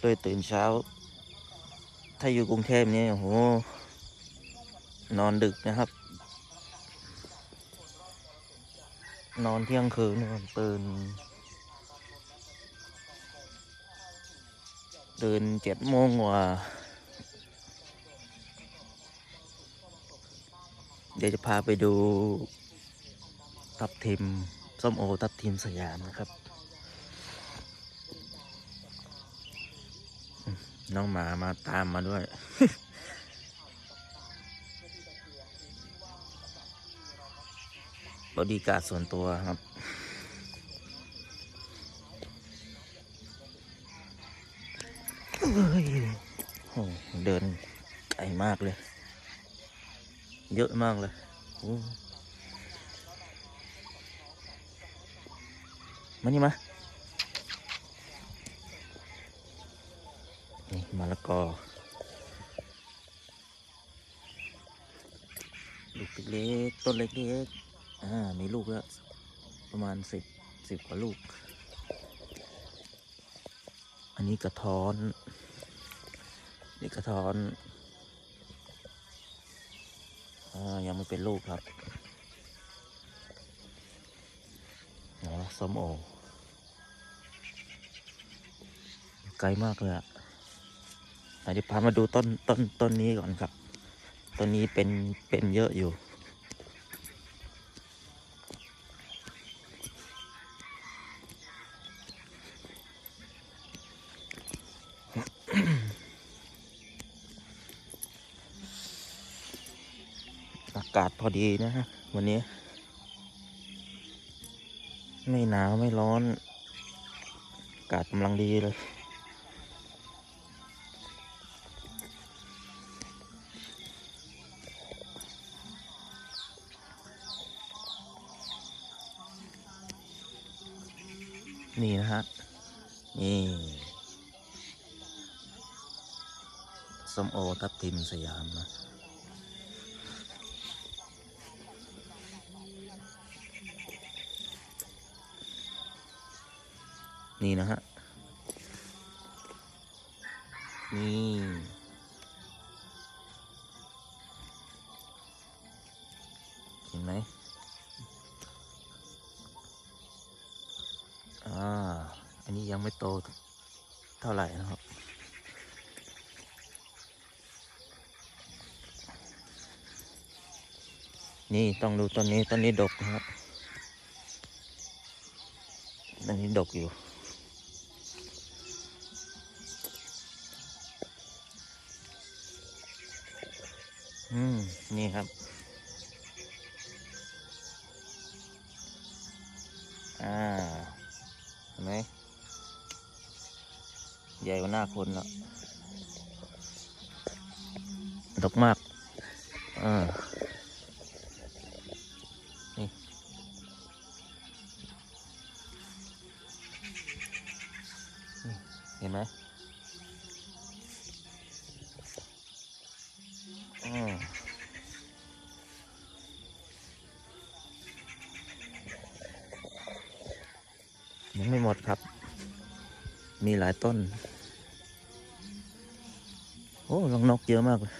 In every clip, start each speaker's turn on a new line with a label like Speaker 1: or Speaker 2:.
Speaker 1: เลยตื่นเช้า ถ้าอยู่กรุงเทพเนี่ยโอ้โหนอนดึกนะครับ นอนเที่ยงคืนนตื่นตื่นเจ็ดโมงกว่า เดี๋ยวจะพาไปดูทับทิม ส้มโอทับทิมสยามนะครับ น้องหมามาตามมาด้วย บอดีการ์ดส่วนตัวครับเฮ้ยโอ้เดินไกลมากเลย เยอะมากเลยมานี่มา นี่มะละก อลูกเล็กต้นเล็กๆอ่ามีลูกแล้ว ประมาณสิบสิบกว่าลูก อันนี้กระท้อน นี่กระท้อนอ่ายังไม่เป็นลูกครับอ๋อส้มโอไกลมากเลยอะ เดี๋ยวพามาดูต้นต้นต้นนี้ก่อนครับ ต้นนี้เป็นเป็นเยอะอยู่ อากาศพอดีนะฮะวันนี้ ไม่หนาวไม่ร้อน อากาศกำลังดีเลย นี่นะฮะ นี่ส้มโอทับทิมสยามนะนี่นะฮะ นี่ เห็นไหม ยังไม่โตเท่าไหร่นะครับ นี่ต้องดูต้นนี้ต้นนี้ดกนะครับต้นนี้ดกอยู่อืม นี่ครับ อ่าเห็นไหม ใหญ่กว่าหน้าคนแล้วดกมากอ่านี่เห็นไหมอืมยังไม่หมดครับ มีหลายต้น โอ้ลังนกเยอะมากเลย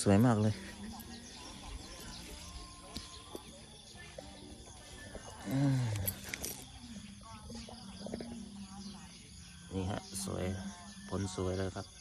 Speaker 1: สวยมากเลยนี่ฮะ สวย ผลสวยเลยครับ